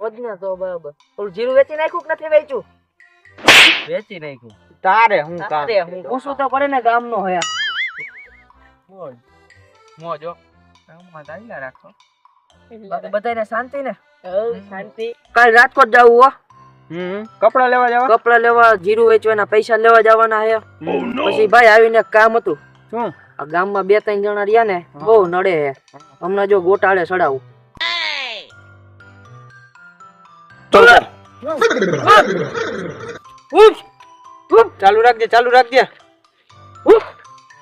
વધને તો બરાબર. ઓલું જીરું વેચી નાખ્યું કે નથી વેચ્યું? વેચી નાખ્યું. તારે હું તારે હું પૂછવું તો પડે ને ગામનો હયા મોજ. મોજો ગામમાં ચાલ્યા રાખો. બધાને શાંતિ ને? શાંતિ. કાલ રાજકોટ જવું હો? કપડા લેવા જવા? કપડા લેવા જીરું વેચવાના પૈસા લેવા જવાના હે. પછી ભાઈ આવીને કામ હતું. શું? આ ગામમાં બે ત્રણ જણા રહ્યા ને બહુ નડે હે. હમણાં જો ગોટાળે ચડાવું. ચાલુ રાખજે ચાલુ રાખજે. ઓય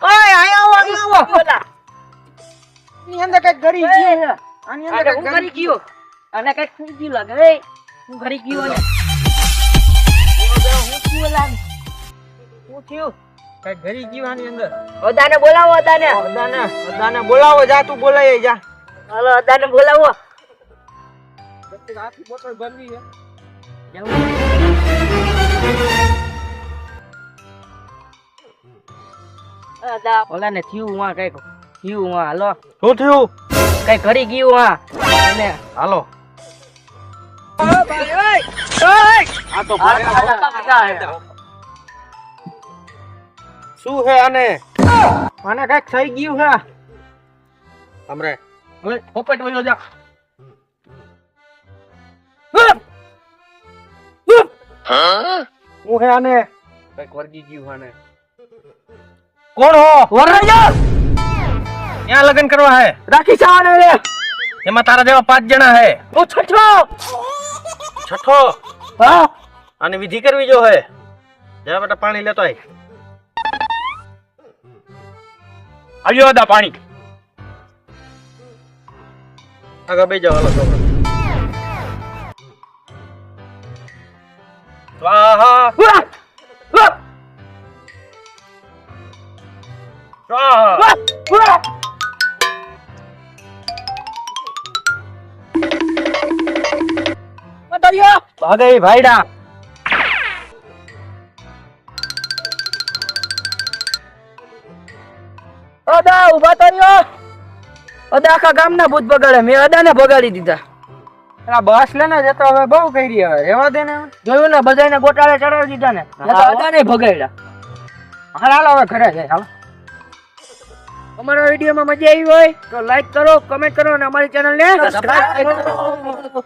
આયા આવો આયા આવો. ની અંદર કંઈક ગરી ગયો આની અંદર કંઈક ઘરી ગયો? અને કંઈક થઈ ગયું લાગે. હું ઘરી ગયો ને હું થયું લાગે હું થયું? કંઈક ગરી ગયું આની અંદર. અદાને બોલાવો અદાને. અદાને અદાને બોલાવો જા તું બોલાય જા. હાલો અદાને બોલાવો. આખી બોટલ ભરવી છે. અદા ઓલાને થયું માં કંઈક થયું માં હાલો. શું થયું? કઈ કરી ગયું હા અને હાલો શું છે આને? આને કંઈક થઈ ગયું હે. હમરે હવે પોપટ વયો જા હું હે આને? કઈ વર્ગી ગયું આને. કોણ હો? વરરાજા! ક્યાં લગન કરવા હે? રાખી જવાને રે! એમાં તારા જેવા પાંચ જણા હે. ઓ છઠ્ઠો! છઠ્ઠો? હા? આની વિધિ કરવી જો હે. જા બેટા પાણી લેતો આય. આવ્યો દા પાણી. આગળ બે જાવ હાલો છોકરા સ્વાહા વાહ! વાહ! સ્વાહા ભાગે ભાઈડા અદા ઊભા તો રહ્યો અદા આખા ગામના ભૂત બગાડે મેં અદાને ભગાડી દીધા. આ બસ લે ને જતો હવે બહુ કરી હવે. રેવા દે ને. જોયું ને બધાને ગોટાળે ચડાવી દીધા ને. તો ભગાડ્યા. હાલ હાલ હવે ઘરે જાય હાલ. અમારા વિડીયોમાં મજા આવી હોય તો લાઈક કરો કમેન્ટ કરો અને અમારી ચેનલને સબસ્ક્રાઇબ કરો.